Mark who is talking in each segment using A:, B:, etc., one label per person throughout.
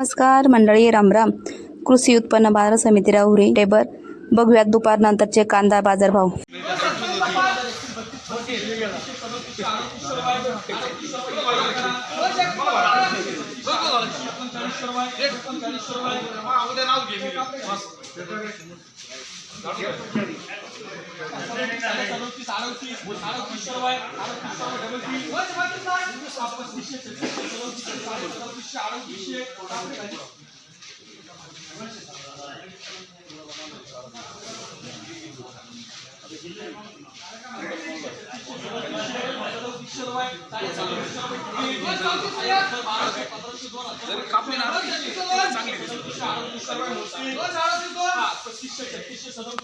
A: नमस्कार मंडळी रामराम कृषी उत्पन्न बाजार समिती राहुरी टेबर. बघूयात दुपारनंतरचे कांदा बाजारभाव আরও
B: एकोणचाळीसशे चार हजार. एक्केचाळीसशे रुपये. एक्केचाळीसशे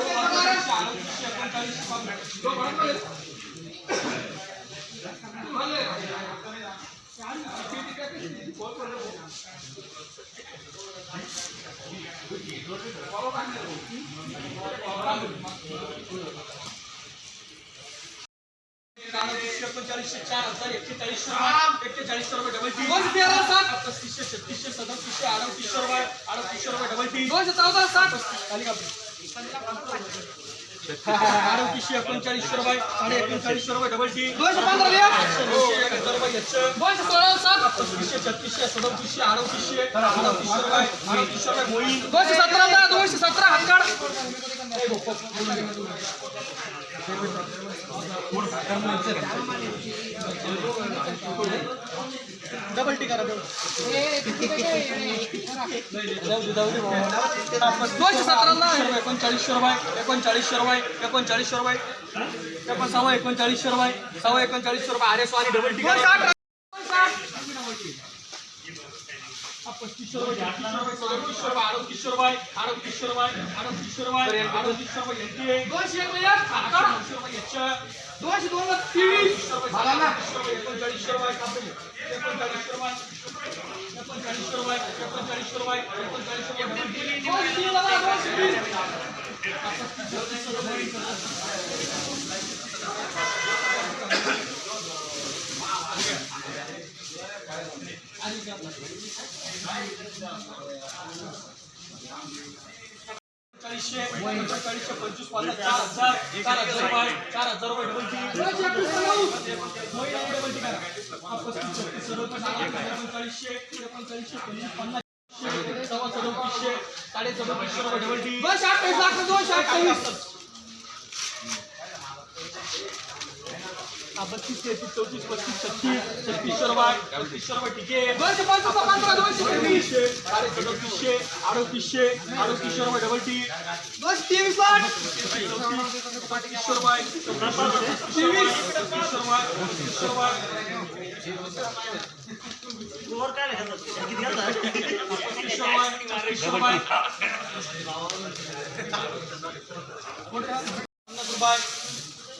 B: रुपये डबल टी दोनशे तेरा सात पस्तीसशे छत्तीसशे सदतीसशे अडतीसशे रुपये अडतीसशे रुपये डबल टी दोनशे चौदा खाली का આરોગ્ય ઓગણચાલીસો રૂપિયા સાડી ઓગણચાલીસો રૂપિયા ડબલ ટી બસો પંદર રૂપિયા બસો સોળ સાત छत्तीसशे सदतीसशे अडतीसशे दोनशे सतरा दोनशे सतरा हातकाड. डबल टी करा दोनशे सतराला एकोणचाळीसशे रुपये एकोणचाळीसशे रुपये एकोणचाळीसशे रुपये. सव्वा एकोणचाळीसशे रुपये सव्वा एकोणचाळीसशे रुपये. आरे स्वारी डबल टी কিশোর ভাই আটলানা ভাই সরে কিশোর ভাই আরও কিশোর ভাই আরও কিশোর ভাই আরও কিশোর ভাই আরও কিশোর ভাই এনটিএ দোষ এক ভাই আর কাকা কিশোর ভাই আচ্ছা चाळीसशे पंचवीस पन्नास चार हजार चार हजार चार हजार रुपये एकोणचाळीसशे एकोणचाळीसशे पंचवीस पन्नास सव्वा सदतीसशे साडे सदतीसशे रुपये डबल टी दोनशे अठ्ठावीस लाख दोनशे अठ्ठावीस बत्तीस तेहतीस चौतीस पस्तीस छत्तीस छत्तीसशे रुपये छत्तीसशे रुपये ठीक आहे दोनशे पंचवीस पंधरा दोनशे तेवीसशे साडे सदतीसशे अडतीसशे अडतीसशे रुपये डबल टी दोनशे तेवीस लाख पस्तीसशे रुपये तेवीस पस्तीसशे रुपये पस्तीसशे रुपये पस्तीसशे रुपये